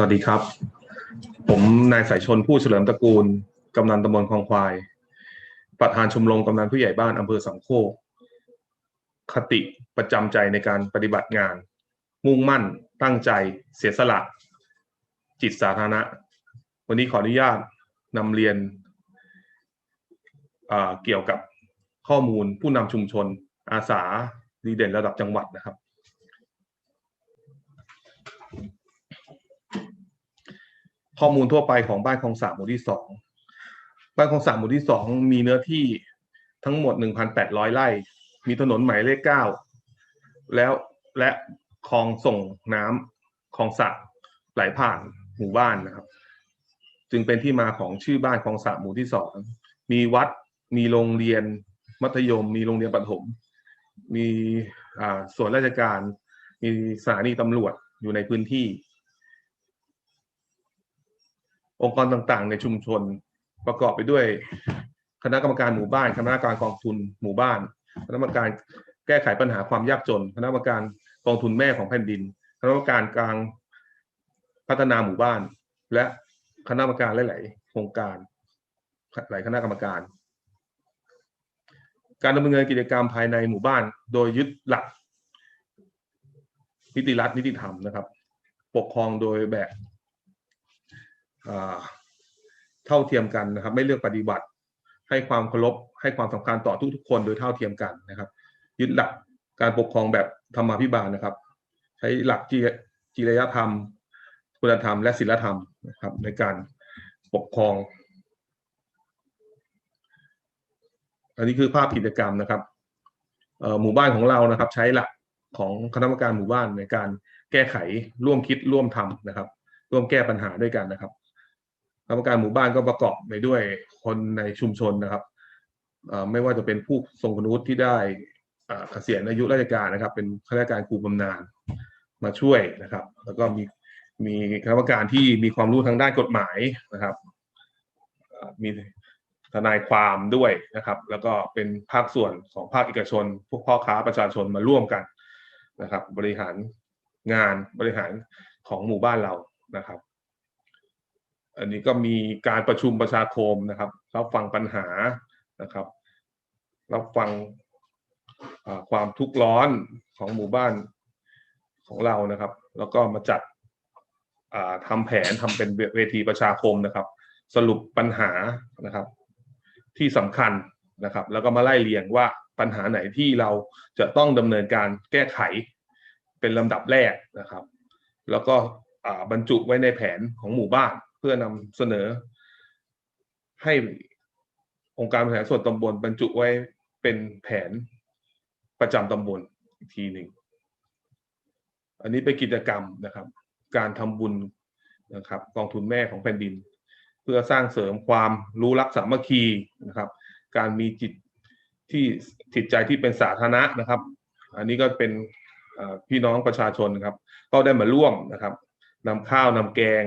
สวัสดีครับ ผมนายสายชนผู้เฉลิมตระกูล กำนันตำบลคลองควาย ประธานชมรมกำนันผู้ใหญ่บ้านอำเภอสามโคกคติประจำใจในการปฏิบัติงาน มุ่งมั่น ตั้งใจ เสียสละ จิตสาธารณะ วันนี้ขออนุญาตนำเรียนเกี่ยวกับข้อมูลผู้นำชุมชน อาสาดีเด่นระดับจังหวัดนะครับ ข้อมูลทั่วไปของบ้านคลองสามหมู่ที่สองบ้านคลองสามหมู่ที่สองมีเนื้อที่ทั้งหมดหนึ่งพันแปดร้อยไร่ มีถนนหมายเลขเก้าแล้วและคลองส่งน้ำคลองสระไหลผ่านหมู่บ้านนะครับ จึงเป็นที่มาของชื่อบ้านคลองสามหมู่ที่สองมีวัดมีโรงเรียนมัธยม มีโรงเรียนประถม มีส่วนราชการ มีสถานีตำรวจอยู่ในพื้นที่ องค์กรต่างๆ ในชุมชนประกอบไปด้วย คณะกรรมการหมู่บ้าน คณะกรรมการกองทุนหมู่บ้าน คณะกรรมการแก้ไขปัญหาความยากจน คณะกรรมการกองทุนแม่ของแผ่นดิน คณะกรรมการกลางพัฒนาหมู่บ้าน และคณะกรรมการหลาย ๆ โครงการหลายคณะกรรมการ การดำเนินกิจกรรมภายในหมู่บ้าน โดยยึดหลักนิติรัฐนิติธรรมนะครับ ปกครองโดยแบบอ่า เท่าเทียมกันนะครับ ไม่เลือกปฏิบัติ ให้ความเคารพให้ความสำคัญต่อทุกๆคนโดยเท่าเทียมกันนะครับ ยึดหลักการปกครองแบบธรรมาภิบาลนะครับ ใช้หลักจิริยธรรม คุณธรรม และศีลธรรมนะครับ ในการปกครอง อันนี้คือภาพกิจกรรมนะครับหมู่บ้านของเรานะครับ ใช้หลักของคณะกรรมการหมู่บ้านในการแก้ไขร่วมคิดร่วมทำนะครับ ร่วมแก้ปัญหาด้วยกันนะครับ กรรมการหมู่บ้านก็ประกอบไปด้วยคนในชุมชนนะครับไม่ว่าจะเป็นผู้ทรงคุณวุฒิที่ได้เกษียณอายุราชการนะครับ เป็นข้าราชการครูบำนาญมาช่วยนะครับ แล้วก็มีมีคณะกรรมการที่มีความรู้ทางด้านกฎหมายนะครับมีทนายความด้วยนะครับ แล้วก็เป็นภาคส่วนของภาคเอกชน พวกพ่อค้าประชาชนมาร่วมกันนะครับ บริหารงานบริหารของหมู่บ้านเรานะครับ อันนี้ก็มีการประชุมประชาคมนะครับรับฟังปัญหานะครับรับฟังความทุกข์ร้อนของหมู่บ้านของเรานะครับ แล้วก็มาจัดอ่าทำแผนทำเป็นเวทีประชาคมนะครับ สรุปปัญหานะครับ ที่สำคัญนะครับ แล้วก็มาไล่เรียงว่าปัญหาไหนที่เราจะต้องดำเนินการแก้ไขเป็นลำดับแรกนะครับ แล้วก็บรรจุไว้ในแผนของหมู่บ้าน เพื่อนำเสนอ ให้องค์การบริหารส่วนตำบลบรรจุไว้เป็นแผนประจำตำบลอีกทีหนึ่ง อันนี้เป็นกิจกรรมนะครับ การทำบุญนะครับกองทุนแม่ของแผ่นดิน เพื่อสร้างเสริมความรู้รักสามัคคีนะครับ การมีจิตที่จิตใจที่เป็นสาธารณะนะครับ อันนี้ก็เป็นพี่น้องประชาชนครับ ก็ได้มาร่วมนะครับนำข้าวนำแกง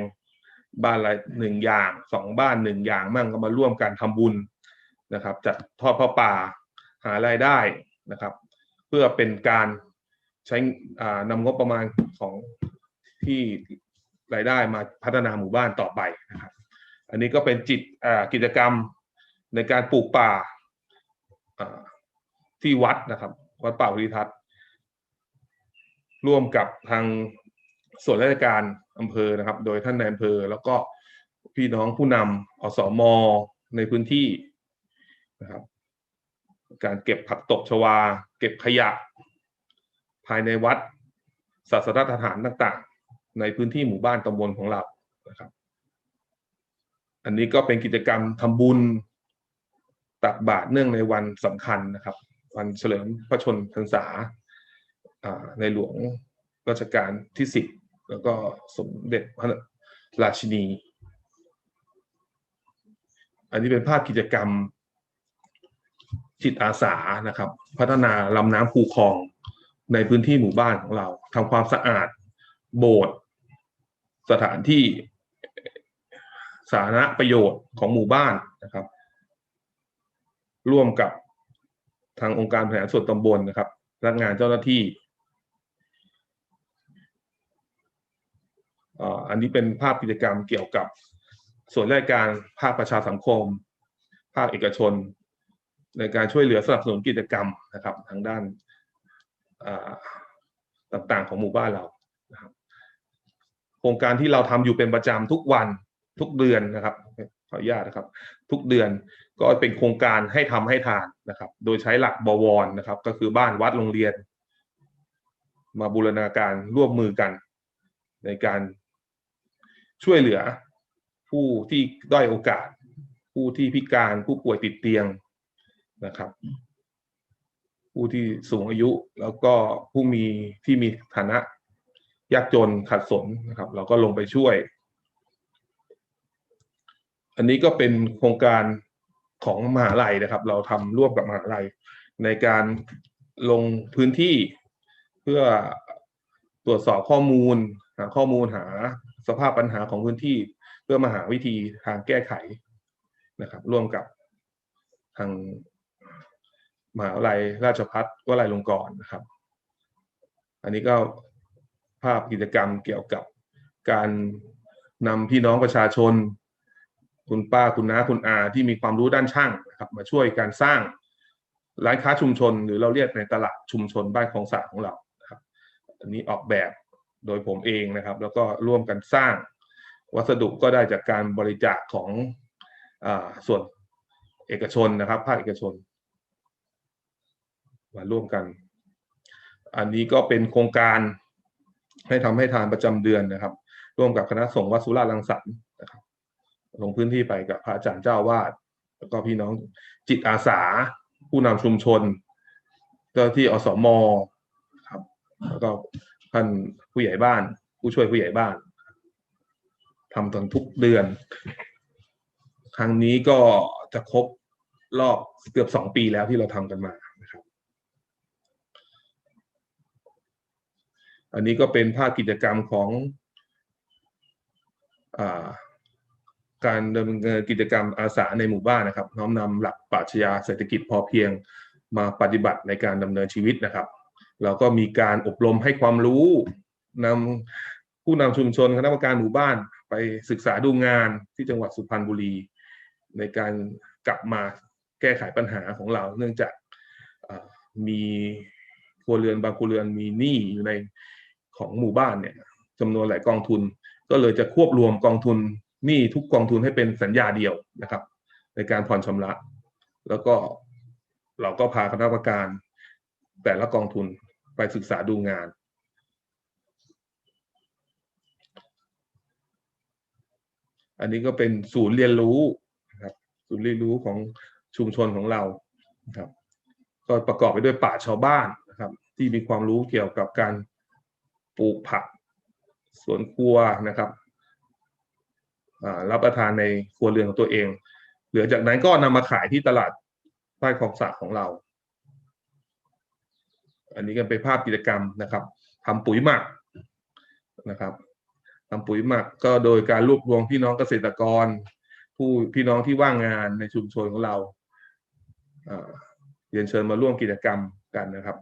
บ้านละหนึ่งอย่างสองบ้านหนึ่งอย่างมั่งก็มาร่วมกันทำบุญนะครับ จัดทอดพระป่าหารายได้นะครับ เพื่อเป็นการใช้อ่านำงบประมาณของที่รายได้มาพัฒนาหมู่บ้านต่อไปนะครับ อันนี้ก็เป็นจิตกิจกรรมในการปลูกป่าที่วัดนะครับ วัดป่าภูริทัศน์ร่วมกับทาง ส่วนราชการอำเภอนะครับ โดยท่านนายอำเภอ แล้วก็พี่น้องผู้นำอสมในพื้นที่นะครับ การเก็บผักตบชวา เก็บขยะ ภายในวัดศาสนสถานต่างๆ ในพื้นที่หมู่บ้านตำบลของเรานะครับ อันนี้ก็เป็นกิจกรรมทำบุญตักบาตรเนื่องในวันสำคัญนะครับ วันเฉลิมพระชนพรรษาอ่าในหลวงรัชกาลที่สิบ แล้วก็สมเด็จพระราชินี อันนี้เป็นภาพกิจกรรมจิตอาสานะครับ พัฒนาลำน้ำคูคลองในพื้นที่หมู่บ้านของเราทำความสะอาดโบสถ์สถานที่สาธารณประโยชน์ของหมู่บ้านนะครับ ร่วมกับทางองค์การบริหารส่วนตำบลนะครับพนักงานเจ้าหน้าที่ อันนี้เป็นภาพกิจกรรมเกี่ยวกับส่วนราชการภาคประชาสังคม ภาคเอกชน ในการช่วยเหลือสนับสนุนกิจกรรมนะครับ ทางด้านาต่างๆของหมู่บ้านเรานะครับโครงการที่เราทำอยู่เป็นประจำทุกวันทุกเดือนนะครับขออนุญาตนะครับ ทุกเดือนก็เป็นโครงการให้ทำให้ทานนะครับ โดยใช้หลักบวรนะครับ ก็คือบ้านวัดโรงเรียน มาบูรณาการร่วมมือกัน ในการ ช่วยเหลือ ผู้ที่ด้อยโอกาส ผู้ที่พิการผู้ป่วยติดเตียงนะครับ ผู้ที่สูงอายุแล้วก็ผู้มีที่มีฐานะยากจนขัดสนนะครับ เราก็ลงไปช่วย อันนี้ก็เป็นโครงการของมหาลัยนะครับ เราทำร่วมกับมหาลัย ในการลงพื้นที่เพื่อตรวจสอบข้อมูล หาข้อมูลหา สภาพปัญหาของพื้นที่ เพื่อมาหาวิธีทางแก้ไขนะครับ ร่วมกับทางมหาวิทยาลัยราชพัฒวลัยลงกรณ์นะครับ อันนี้ก็ภาพกิจกรรมเกี่ยวกับการนำพี่น้องประชาชน คุณป้าคุณน้าคุณอาที่มีความรู้ด้านช่างนะครับ มาช่วยการสร้างร้านค้าชุมชน หรือเราเรียกในตลาดชุมชนบ้านคลองสาของเรานะครับอันนี้ออกแบบ โดยผมเองนะครับ แล้วก็ร่วมกันสร้าง วัสดุก็ได้จากการบริจาคของอส่วนเอกชนนะครับ ภาคเอกชน มาร่วมกัน อันนี้ก็เป็นโครงการให้ทำให้ทานประจำเดือนนะครับ ร่วมกับคณะสงฆ์วัดสุรารังสรรค์นะครับลงพื้นที่ไปกับพระอาจารย์เจ้าวาดแล้วก็พี่น้องจิตอาสา ผู้นำชุมชนเจ้าหน้าที่อสมครับแล้วก็ ท่านผู้ใหญ่บ้าน ผู้ช่วยผู้ใหญ่บ้านทำตอนทุกเดือน ครั้งนี้ก็จะครบรอบเกือบสองปีแล้วที่เราทำกันมานะครับ อันนี้ก็เป็นภาพกิจกรรมของอาการดำเนินกิจกรรมอาสาในหมู่บ้านนะครับ น้อมนำหลักปรัชญาเศรษฐกิจพอเพียงมาปฏิบัติในการดำเนินชีวิตนะครับ เราก็มีการอบรมให้ความรู้นำผู้นำชุมชนคณะกรรมการหมู่บ้านไปศึกษาดูงานที่จังหวัดสุพรรณบุรี ในการกลับมาแก้ไขปัญหาของเรา เนื่องจากมีครัวเรือนบางครัวเรือนมีหนี้อยู่ในของหมู่บ้านเนี่ยจำนวนหลายกองทุน ก็เลยจะควบรวมกองทุนหนี้ทุกกองทุนให้เป็นสัญญาเดียวนะครับ ในการผ่อนชำระ แล้วก็เราก็พาคณะกรรมการแต่ละกองทุน ไปศึกษาดูงาน อันนี้ก็เป็นศูนย์เรียนรู้นะครับศูนย์เรียนรู้ของชุมชนของเรานะครับ ก็ประกอบไปด้วยป่าชาวบ้านนะครับ ที่มีความรู้เกี่ยวกับการปลูกผักสวนครัวนะครับรับประทานในครัวเรือนของตัวเอง เหลือจากนั้นก็นำมาขายที่ตลาดใต้คลองสระของเรา อันนี้ก็เป็นภาพกิจกรรมนะครับทำปุ๋ยหมักนะครับทำปุ๋ยหมักก็โดยการรวบรวมพี่น้องเกษตรกร ผู้พี่น้องที่ว่างงานในชุมชนของเราเรียนเชิญมาร่วมกิจกรรมกันนะครับ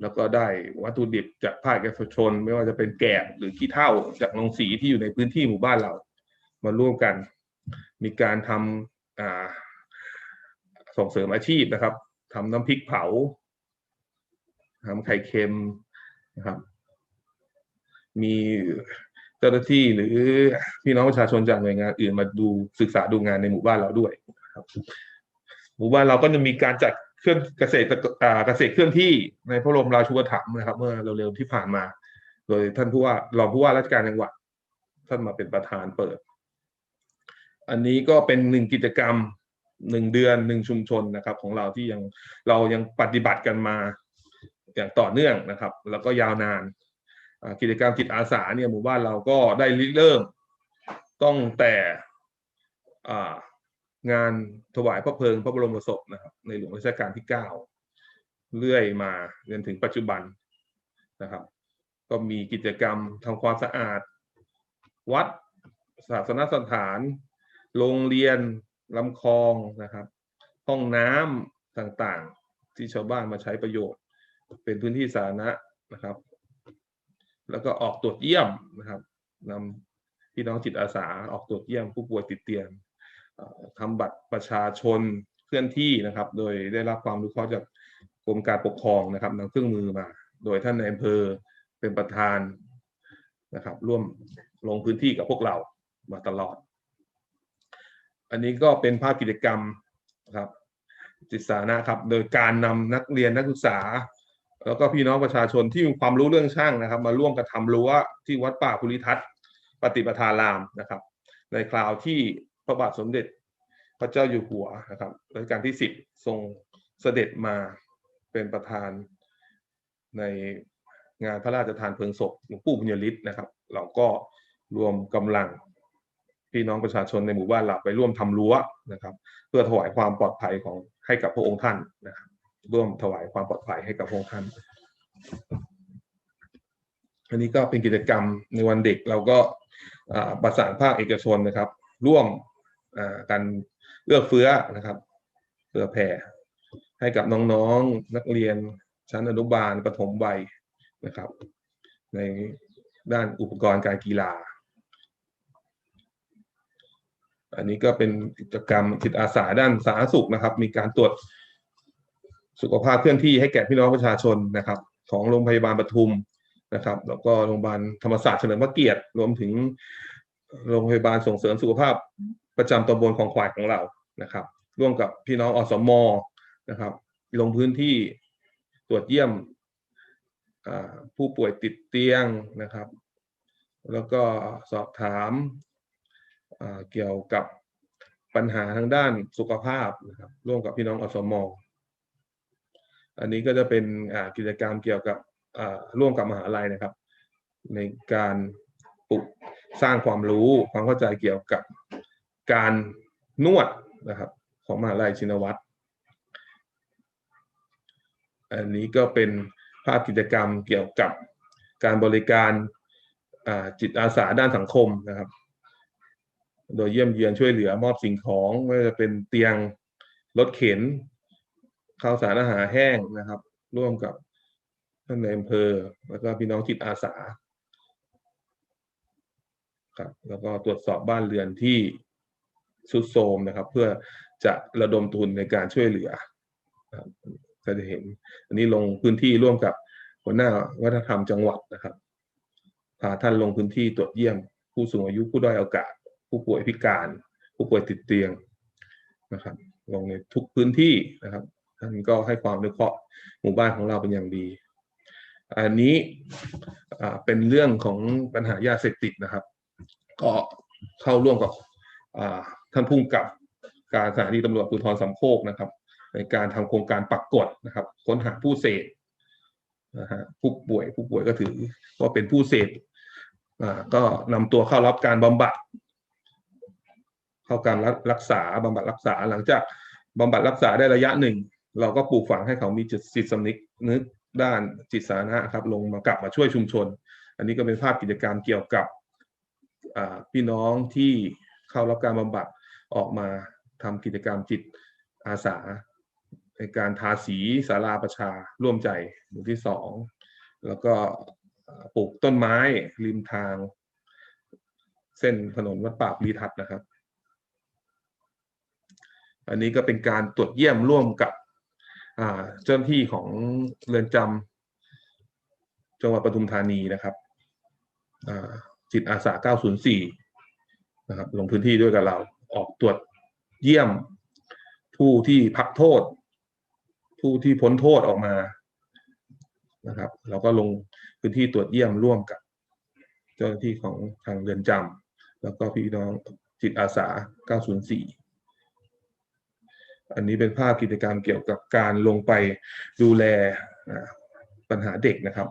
แล้วก็ได้วัตถุดิบจากภาคเอกชน ไม่ว่าจะเป็นแกะหรือขี้เถ้าจากโรงสีที่อยู่ในพื้นที่หมู่บ้านเรา มาร่วมกัน มีการทำส่งเสริมอาชีพนะครับทำน้ำพริกเผา ทำไข่เค็มนะครับ มีเจ้าหน้าที่หรือพี่น้องประชาชนจากหน่วยงานอื่นมาดูศึกษาดูงานในหมู่บ้านเราด้วยครับหมู่บ้านเราก็จะมีการจัดเครื่องเกษตรอ่าเกษตรเคลื่อนที่ในพระบรมราชูปถัมภ์นะครับ เมื่อเร็วๆที่ผ่านมา โดยท่านผู้ว่ารองผู้ว่าราชการจังหวัดท่านมาเป็นประธานเปิด อันนี้ก็เป็นหนึ่งกิจกรรมหนึ่งเดือนหนึ่งชุมชนนะครับ ของเราที่ยังเรายังปฏิบัติกันมา อย่างต่อเนื่องนะครับ แล้วก็ยาวนานกิจกรรมจิตอาสาเนี่ยหมู่บ้านเราก็ได้ริเริ่มต้องแต่งานถวายพระเพลิงพระบรมศพนะครับ ในหลวงรัชกาลที่เก้าเรื่อยมาจนถึงปัจจุบันนะครับ ก็มีกิจกรรมทำความสะอาด วัดศาสนสถาน โรงเรียนลำคลองนะครับ ห้องน้ำต่างๆ ที่ชาวบ้านมาใช้ประโยชน์ เป็นพื้นที่สาธารณะนะครับ แล้วก็ออกตรวจเยี่ยมนะครับนำพี่น้องจิตอาสาออกตรวจเยี่ยมผู้ป่วยติดเตียงทำบัตรประชาชนเคลื่อนที่นะครับ โดยได้รับความรู้เคราจากกรมการปกครองนะครับนำเครื่องมือมา โดยท่านในอำเภอเป็นประธานนะครับ ร่วมลงพื้นที่กับพวกเรามาตลอด อันนี้ก็เป็นภาพกิจกรรมนะครับจิตสานะครับ โดยการนำนักเรียนนักศึกษา แล้วก็พี่น้องประชาชนที่มีความรู้เรื่องช่างนะครับ มาร่วมกันทำรั้วที่วัดป่าภูริทัศน์ปฏิปทารามนะครับ ในคราวที่พระบาทสมเด็จพระเจ้าอยู่หัวนะครับรัชกาลที่สิบทรงเสด็จมาเป็นประธานในงานพระราชทานเพลิงศพหลวงปู่บุญยฤทธิ์นะครับ เราก็รวมกำลังพี่น้องประชาชนในหมู่บ้านเราไปร่วมทำรั้วนะครับ เพื่อถวายความปลอดภัยของให้กับพระองค์ท่านนะครับ ร่วมถวายความปลอดภัยให้กับพระองค์ท่านอันนี้ก็เป็นกิจกรรมในวันเด็กเราก็ประสานภาคเอกชนนะครับ ร่วมอ่ากันเลือกเฟื้อนะครับเพื่อแผ่ให้กับน้องๆนักเรียนชั้นอนุบาลประถมวัยนะครับ ในด้านอุปกรณ์การกีฬา อันนี้ก็เป็นกิจกรรมจิตอาสาด้านสาธารณสุขนะครับ มีการตรวจ สุขภาพเคลื่อนที่ให้แก่พี่น้องประชาชนนะครับ ของโรงพยาบาลปทุมนะครับ แล้วก็โรงพยาบาลธรรมศาสตร์เฉลิมพระเกียรติรวมถึงโรงพยาบาลส่งเสริมสุขภาพประจำตำบลของขวายของเรานะครับ ร่วมกับพี่น้องอสมนะครับ ลงพื้นที่ตรวจเยี่ยมผู้ป่วยติดเตียงนะครับ แล้วก็สอบถามเกี่ยวกับปัญหาทางด้านสุขภาพนะครับร่วมกับพี่น้องอสม อันนี้ก็จะเป็นกิจกรรมเกี่ยวกับร่วมกับมหาลัยนะครับ ในการปลุกสร้างความรู้ความเข้าใจเกี่ยวกับการนวดนะครับ ของมหาลัยชินวัตรอันนี้ก็เป็นภาพกิจกรรมเกี่ยวกับการบริการจิตอาสาด้านสังคมนะครับ โดยเยี่ยมเยียนช่วยเหลือมอบสิ่งของไม่ว่าจะเป็นเตียงรถเข็น ข้าวสารอาหารแห้งนะครับ ร่วมกับท่านในอำเภอ แล้วก็พี่น้องจิตอาสาครับแล้วก็ตรวจสอบบ้านเรือนที่สุดโทรมนะครับ เพื่อจะระดมทุนในการช่วยเหลือครับก็จะเห็น อันนี้ลงพื้นที่ร่วมกับหัวหน้าวัฒนธรรมจังหวัดนะครับพาท่านลงพื้นที่ตรวจเยี่ยม ผู้สูงอายุผู้ด้อยโอกาส ผู้ป่วยพิการ ผู้ป่วยติดเตียงนะครับ ลงในทุกพื้นที่นะครับ ท่านก็ให้ความอนุเคราะห์หมู่บ้านของเราเป็นอย่างดี อันนี้เป็นเรื่องของปัญหายาเสพติดนะครับ ก็เข้าร่วมกับท่านผู้กำกับการสถานีตำรวจภูธรสำโคกนะครับ ในการทำโครงการปักกดนะครับ ค้นหาผู้เสพนะฮะผู้ป่วยผู้ป่วยก็ถือว่าเป็นผู้เสพอ่าก็นำตัวเข้ารับการบำบัดเข้าการรักษาบำบัดรักษาหลังจากบำบัดรักษาได้ระยะหนึ่ง เราก็ปลูกฝังให้เขามีจิตจิตสำนึกนึกด้านจิตสาธารณะครับลงมากลับมาช่วยชุมชน อันนี้ก็เป็นภาพกิจกรรมเกี่ยวกับพี่น้องที่เข้ารับการบำบัดออกมาทำกิจกรรมจิตอาสา ในการทาสีศาลาประชาร่วมใจหมู่ที่สองแล้วก็ปลูกต้นไม้ริมทาง เส้นถนนวัดป่าปรีทัศนะครับ อันนี้ก็เป็นการตรวจเยี่ยมร่วมกับ เจ้าหน้าที่ของเรือนจำจังหวัดปทุมธานีนะครับจิตอาสา 904 นะครับ ลงพื้นที่ด้วยกับเราออกตรวจเยี่ยมผู้ที่พักโทษ ผู้ที่พ้นโทษออกมานะครับ เราก็ลงพื้นที่ตรวจเยี่ยมร่วมกับ เจ้าหน้าที่ของทางเรือนจำแล้วก็พี่น้องจิตอาสา 904 อันนี้เป็นภาพกิจกรรมเกี่ยวกับการลงไปดูแลปัญหาเด็กนะครับ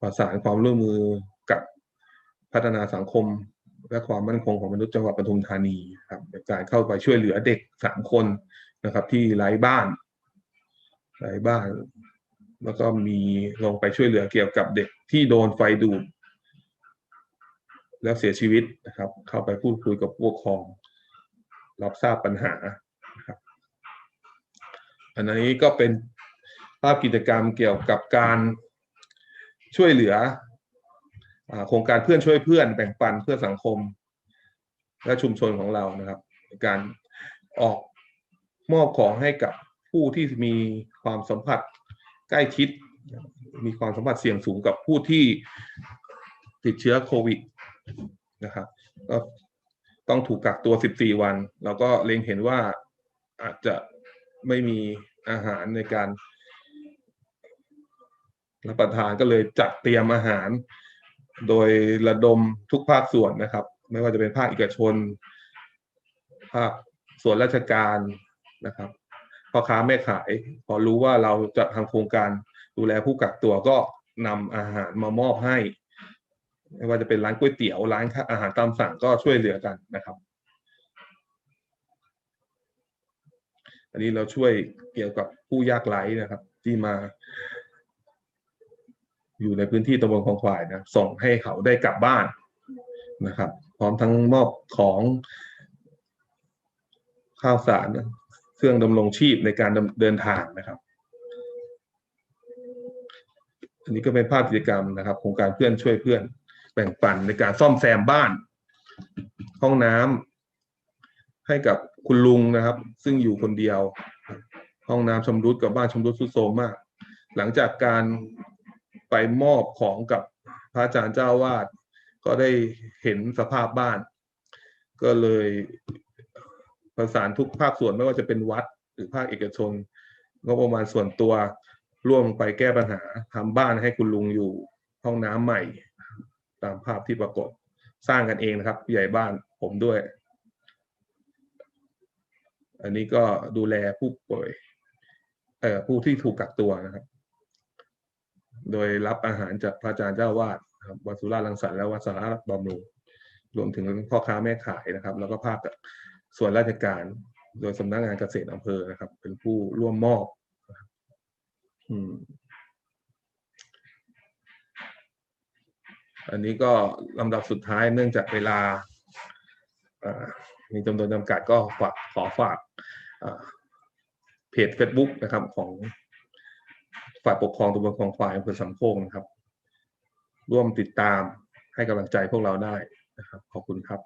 ประสานความร่วมมือกับพัฒนาสังคมและความมั่นคงของมนุษย์จังหวัดปทุมธานีครับในการเข้าไปช่วยเหลือเด็กสามคนนะครับ ที่ไร้บ้านไร้บ้าน แล้วก็มีลงไปช่วยเหลือเกี่ยวกับเด็กที่โดนไฟดูดแล้วเสียชีวิตนะครับ เข้าไปพูดคุยกับผู้ปกครอง รับทราบปัญหา อันนี้ก็เป็นภาพกิจกรรมเกี่ยวกับการช่วยเหลืออโครงการเพื่อนช่วยเพื่อนแบ่งปันเพื่อสังคม และชุมชนของเรานะครับการออกมอบของให้กับผู้ที่มีความสัมผัสใกล้ชิด มีความสัมผัสเสี่ยงสูงกับผู้ที่ติดเชื้อโควิดนะครับก็ต้องถูกกักตัว 14 วันเราก็เล็งเห็นว่าอาจจะ ไม่มีอาหารในการรับประทานก็เลยจัดเตรียมอาหาร โดยระดมทุกภาคส่วนนะครับ ไม่ว่าจะเป็นภาคเอกชน ภาคส่วนราชการนะครับพ่อค้าแม่ขาย พอรู้ว่าเราจะทำโครงการดูแลผู้กักตัวก็นำอาหารมามอบให้ ไม่ว่าจะเป็นร้านก๋วยเตี๋ยวร้านอาหารตามสั่งก็ช่วยเหลือกันนะครับ อันนี้เราช่วยเกี่ยวกับผู้ยากไร้นะครับ ที่มา อยู่ในพื้นที่ตำบลคลองควายนะส่งให้เขาได้กลับบ้านนะครับ พร้อมทั้งมอบของข้าวสารเครื่องดำรงชีพในการเดินทางนะครับอันนี้ก็เป็นภาพกิจกรรมนะครับโครงการเพื่อนช่วยเพื่อน แบ่งปันในการซ่อมแซมบ้าน ห้องน้ำ ให้กับคุณลุงนะครับ ซึ่งอยู่คนเดียว ห้องน้ำชำรุดกับบ้านชำรุดทรุดโทรมมาก หลังจากการไปมอบของกับพระอาจารย์เจ้าวาดก็ได้เห็นสภาพบ้าน ก็เลยประสานทุกภาคส่วนไม่ว่าจะเป็นวัดหรือภาคเอกชนงบประมาณส่วนตัวร่วมไปแก้ปัญหาทำบ้านให้คุณลุงอยู่ห้องน้ำใหม่ ตามภาพที่ปรากฏสร้างกันเองนะครับ ใหญ่บ้านผมด้วย อันนี้ก็ดูแลผู้ป่วยเอ่อผู้ที่ถูกกักตัวนะครับ โดยรับอาหารจากพระอาจารย์เจ้าวาดครับวัดสุราษฎร์รังสรรค์และวัดสาระบำรุงรวมถึงพ่อค้าแม่ขายนะครับ แล้วก็ภาคส่วนราชการ โดยสำนักงานเกษตรอำเภอนะครับ เป็นผู้ร่วมมอบอืมอันนี้ก็ลำดับสุดท้ายเนื่องจากเวลา มีจำนวนจำกัดก็ฝากขอฝากเพจ Facebook นะครับของฝ่ายปกครองตำบลคลองควายอำเภอสำโคงนะครับ ร่วมติดตามให้กำลังใจพวกเราได้นะครับ ขอบคุณครับ